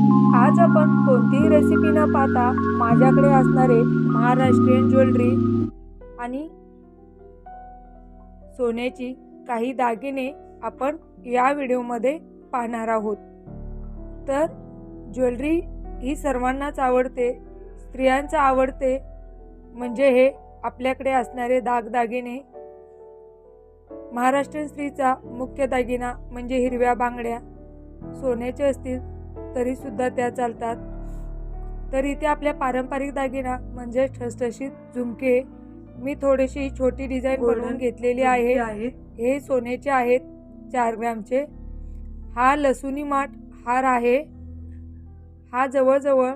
आज आपण कोणतीही रेसिपी न पाहता माझ्याकडे असणारे महाराष्ट्रीयन ज्वेलरी आणि सोन्याची काही दागिने आपण या व्हिडिओमध्ये पाहणार आहोत. तर ज्वेलरी ही सर्वांनाच आवडते स्त्रियांचं आवडते म्हणजे हे आपल्याकडे असणारे दागदागिने महाराष्ट्रीयन स्त्रीचा मुख्य दागिना म्हणजे हिरव्या बांगड्या. सोन्याचे असतील तरीसुद्धा त्या चालतात. तर इथे आपल्या पारंपरिक दागिना म्हणजे ठसठशीत झुमके मी थोडीशी छोटी डिझाईन बनवून घेतलेली आहे आहे हे सोन्याचे आहेत चार ग्रॅमचे. हा लसुनी माठ हार आहे. हा जवळजवळ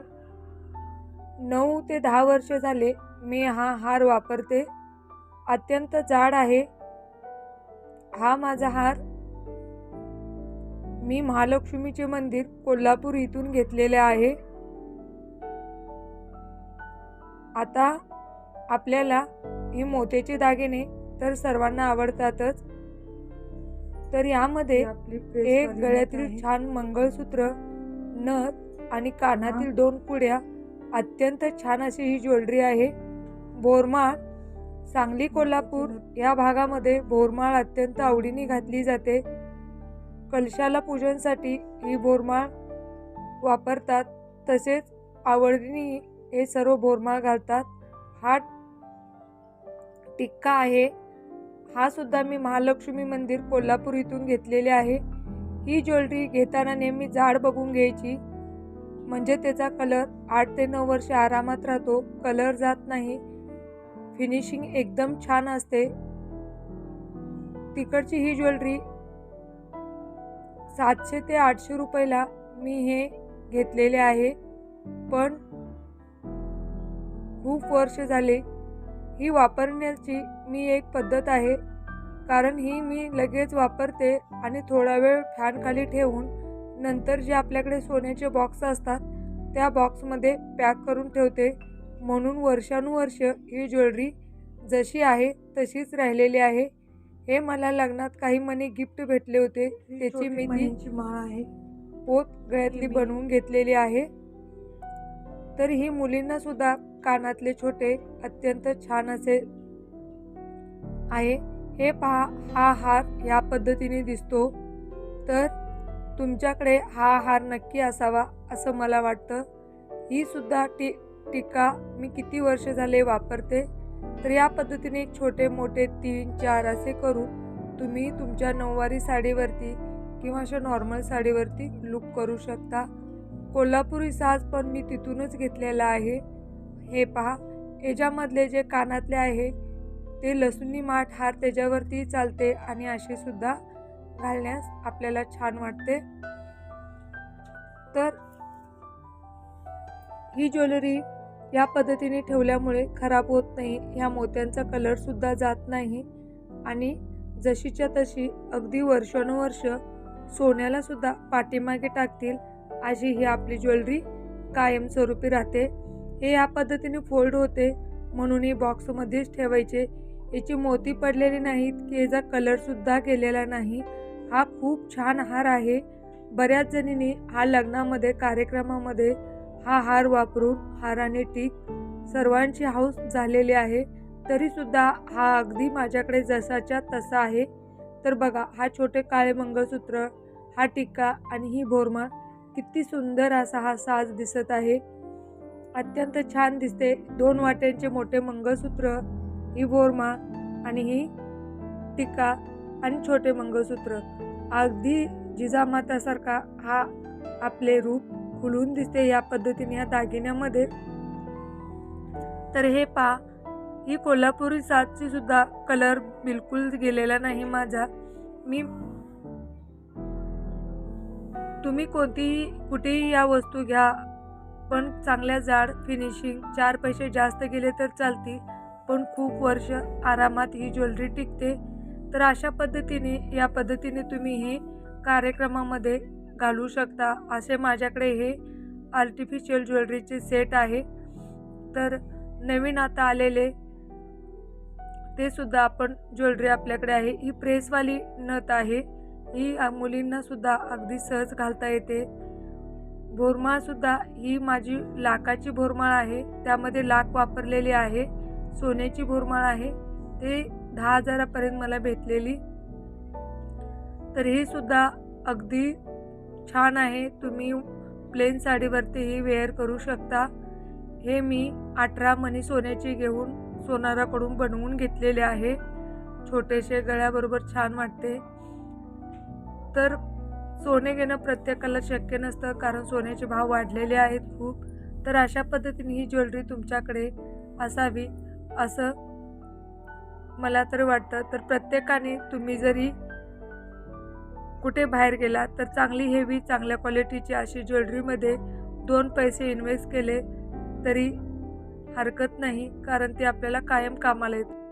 नऊ ते दहा वर्ष झाले मी हा हार वापरते. अत्यंत जाड आहे. हा माझा हार मी महालक्ष्मीचे मंदिर कोल्हापूर इथून घेतलेले आहे. आता आपल्याला ही मोत्याचे दागिने तर सर्वांना आवडतातच. तर यामध्ये एक गळ्यातील. छान मंगळसूत्र नथ आणि कानातील दोन कुड्या अत्यंत छान अशी ही ज्वेलरी आहे. बोरमाळ सांगली कोल्हापूर या भागामध्ये बोरमाळ अत्यंत आवडीने घातली जाते. कलशाला पूजनसाठी ही बोरमाळ वापरतात. तसेच आवडणी हे सर्व बोरमाळ घालतात. हा टिक्का आहे. हा सुद्धा मी महालक्ष्मी मंदिर कोल्हापूर इथून घेतलेले आहे. ही ज्वेलरी घेताना नेहमी जाड बघून घ्यायची. म्हणजे त्याचा कलर आठ ते नऊ वर्ष आरामात राहतो. कलर जात नाही. फिनिशिंग एकदम छान असते. तिकडची ही ज्वेलरी सातशे ते आठशे रुपयाला मी हे घेतलेले आहे. पण खूप वर्ष झाले ही वापरण्याची मी एक पद्धत आहे. कारण ही मी लगेच वापरते आणि थोडा वेळ फॅनखाली ठेवून नंतर जे आपल्याकडे सोन्याचे बॉक्स असतात त्या बॉक्समध्ये पॅक करून ठेवते. म्हणून वर्षानुवर्ष ही ज्वेलरी जशी आहे तशीच राहिलेली आहे. हे मला लग्नात काही मनी गिफ्ट भेटले होते. त्याची मी ती माळ आहे. पोत गळ्यातली बनवून घेतलेली आहे. तर ही मुलींना सुद्धा कानातले छोटे अत्यंत छान असे आहे. हे पहा हा हार या पद्धतीने दिसतो. तर तुमच्याकडे हा हार नक्की असावा असं मला वाटतं. ही सुद्धा टी टीका मी किती वर्ष झाले वापरते. तर या पद्धतीने एक छोटे मोठे तीन चार असे करून तुम्ही तुमच्या नऊवारी साडीवरती किंवा अशा नॉर्मल साडीवरती लुक करू शकता. कोल्हापुरी साज पण मी तिथूनच घेतलेला आहे. हे पहा याच्यामधले जे कानातले आहे ते लसुनी माठ हार त्याच्यावरती चालते आणि असे सुद्धा घालण्यास आपल्याला छान वाटते. तर ही ज्वेलरी या पद्धतीने ठेवल्यामुळे खराब होत नाही. ह्या मोत्यांचा कलरसुद्धा जात नाही. आणि जशीच्या तशी अगदी वर्षानुवर्ष सोन्यालासुद्धा पाठीमागे टाकतील अशी ही आपली ज्वेलरी कायमस्वरूपी राहते. हे या पद्धतीने फोल्ड होते म्हणून ही बॉक्समध्येच ठेवायचे. याची मोती पडलेली नाहीत की याचा कलरसुद्धा गेलेला नाही. हा खूप छान हार आहे. बऱ्याच जणींनी हा लग्नामध्ये कार्यक्रमामध्ये हा हार वापरून हाराने टीक सर्वांची हौस झालेली आहे तरीसुद्धा हा अगदी माझ्याकडे जसाच्या तसा आहे. तर बघा हा छोटे काळे मंगळसूत्र हा टिक्का आणि ही भोरमा किती सुंदर असा हा साज दिसत आहे. अत्यंत छान दिसते. दोन वाट्यांचे मोठे मंगळसूत्र ही भोरमा आणि ही टिक्का आणि छोटे मंगळसूत्र. अगदी जिजामातासारखा हा आपले रूप खुलून दिसते या पद्धतीने या दागिन्यामध्ये. तर हे पा ही कोल्हापुरी साजची सुद्धा कलर बिलकुल गेलेला नाही माझा. मी तुम्ही कोणतीही कुठेही या वस्तू घ्या पण चांगल्या जाड फिनिशिंग चार पैसे जास्त गेले तर चालतील पण खूप वर्ष आरामात ही ज्वेलरी टिकते. तर अशा पद्धतीने या पद्धतीने तुम्ही हे कार्यक्रमामध्ये घालू शकता. असे माझ्याकडे हे आर्टिफिशियल ज्वेलरीचे सेट आहे. तर नवीन आता आलेले ते सुद्धा आपण ज्वेलरी आपल्याकडे आहे. ही प्रेसवाली नथ आहे. ही मुलींनासुद्धा मुलींना सुद्धा अगदी सहज घालता येते. भोरमाळसुद्धा ही माझी लाखाची भोरमाळ आहे. त्यामध्ये लाख वापरलेली आहे. सोन्याची भोरमाळ आहे. ते दहा हजारापर्यंत मला भेटलेली. तर ही सुद्धा अगदी छान आहे तुम्ही प्लेन साडीवरतीही वेअर करू शकता. हे मी अठरा मणी सोन्याची घेऊन सोनाराकडून बनवून घेतलेले आहे. छोटेसे गळ्याबरोबर छान वाटते. तर सोने घेणं प्रत्येकाला शक्य नसतं कारण सोन्याचे भाव वाढलेले आहेत खूप. तर अशा पद्धतीने ही ज्वेलरी तुमच्याकडे असावी असं मला तर वाटतं. तर प्रत्येकाने तुम्ही जरी कुठे बाहेर गेला तर चांगली हेवी चांगल्या क्वालिटीची अशी ज्वेलरीमध्ये दोन पैसे इन्व्हेस्ट केले तरी हरकत नाही कारण ते आपल्याला कायम कामाला येतं.